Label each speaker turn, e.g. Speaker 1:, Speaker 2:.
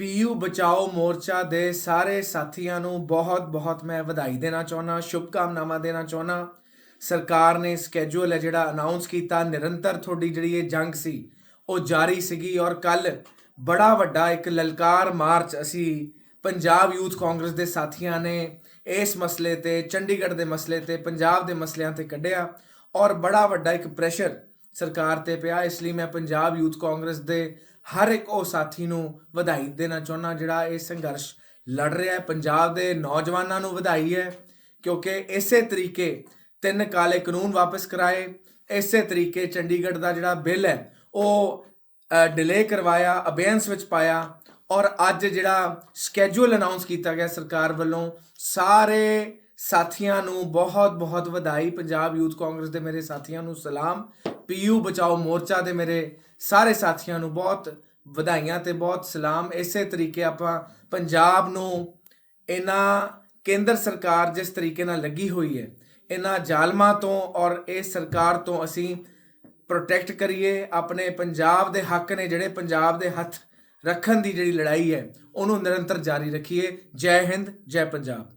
Speaker 1: PU ਬਚਾਓ ਮੋਰਚਾ ਦੇ ਸਾਰੇ ਸਾਥੀਆਂ ਨੂੰ ਬਹੁਤ-ਬਹੁਤ ਮੈਂ ਵਧਾਈ ਦੇਣਾ ਚਾਹੁੰਦਾ, ਸ਼ੁਭਕਾਮਨਾਵਾਂ ਦੇਣਾ ਚਾਹੁੰਦਾ। ਸਰਕਾਰ ਨੇ ਸਕੇਜੂਲ ਹੈ ਜਿਹੜਾ ਅਨਾਉਂਸ ਕੀਤਾ, ਨਿਰੰਤਰ ਤੁਹਾਡੀ ਜਿਹੜੀ ਇਹ ਜੰਗ ਸੀ, ਉਹ ਜਾਰੀ ਸੀਗੀ ਔਰ ਕੱਲ ਬੜਾ ਵੱਡਾ ਇੱਕ ਲਲਕਾਰ ਮਾਰਚ ਅਸੀਂ ਪੰਜਾਬ ਯੂਥ ਕਾਂਗਰਸ ਦੇ ਸਾਥੀਆਂ ਨੇ ਇਸ ਮਸਲੇ ਤੇ, ਚੰਡੀਗੜ੍ਹ ਦੇ ਮਸਲੇ ਤੇ, ਪੰਜਾਬ ਦੇ ਮਸਲਿਆਂ ਤੇ ਕੱਢਿਆ ਔਰ ਬੜਾ ਵੱਡਾ ਇੱਕ ਪ੍ਰੈਸ਼ਰ ਸਰਕਾਰ ਤੇ ਪਿਆ। ਇਸ ਲਈ ਮੈਂ ਪੰਜਾਬ ਯੂਥ ਕਾਂਗਰਸ ਦੇ ਹਰ ਇੱਕ ਉਹ ਸਾਥੀ ਨੂੰ ਵਧਾਈ ਦੇਣਾ ਚਾਹੁੰਦਾ ਜਿਹੜਾ ਇਹ ਸੰਘਰਸ਼ ਲੜ ਰਿਹਾ ਹੈ। ਪੰਜਾਬ ਦੇ ਨੌਜਵਾਨਾਂ ਨੂੰ ਵਧਾਈ ਹੈ ਕਿਉਂਕਿ ਇਸੇ ਤਰੀਕੇ ਤਿੰਨ ਕਾਲੇ ਕਾਨੂੰਨ ਵਾਪਸ ਕਰਾਏ। ਇਸੇ ਤਰੀਕੇ ਚੰਡੀਗੜ੍ਹ ਦਾ ਜਿਹੜਾ ਬਿੱਲ ਹੈ, ਉਹ ਡਿਲੇ ਕਰਵਾਇਆ ਅਬੇਅੰਸ ਵਿੱਚ ਪਾਇਆ ਔਰ ਅੱਜ ਜਿਹੜਾ ਸਕੇਜੂਲ ਅਨਾਉਂਸ ਕੀਤਾ ਗਿਆ ਸਰਕਾਰ ਵੱਲੋਂ, ਸਾਰੇ ਸਾਥੀਆਂ ਨੂੰ ਬਹੁਤ ਬਹੁਤ ਵਧਾਈ। ਪੰਜਾਬ ਯੂਥ ਕਾਂਗਰਸ ਦੇ ਮੇਰੇ ਸਾਥੀਆਂ ਨੂੰ ਸਲਾਮ। ਪੀਯੂ ਬਚਾਓ ਮੋਰਚਾ ਦੇ ਮੇਰੇ ਸਾਰੇ ਸਾਥੀਆਂ ਨੂੰ ਬਹੁਤ ਵਧਾਈਆਂ ਤੇ ਬਹੁਤ ਸਲਾਮ। ਇਸੇ ਤਰੀਕੇ ਆਪਾਂ ਪੰਜਾਬ ਨੂੰ ਇਹਨਾਂ ਕੇਂਦਰ ਸਰਕਾਰ ਜਿਸ ਤਰੀਕੇ ਨਾਲ ਲੱਗੀ ਹੋਈ ਹੈ, ਇਹਨਾਂ ਜ਼ਾਲਮਾਂ ਤੋਂ ਔਰ ਇਹ ਸਰਕਾਰ ਤੋਂ ਅਸੀਂ ਪ੍ਰੋਟੈਕਟ ਕਰੀਏ। ਆਪਣੇ ਪੰਜਾਬ ਦੇ ਹੱਕ ਨੇ ਜਿਹੜੇ ਪੰਜਾਬ ਦੇ ਹੱਥ ਰੱਖਣ ਦੀ ਜਿਹੜੀ ਲੜਾਈ ਹੈ, ਉਹਨੂੰ ਨਿਰੰਤਰ ਜਾਰੀ ਰੱਖੀਏ। ਜੈ ਹਿੰਦ, ਜੈ ਪੰਜਾਬ।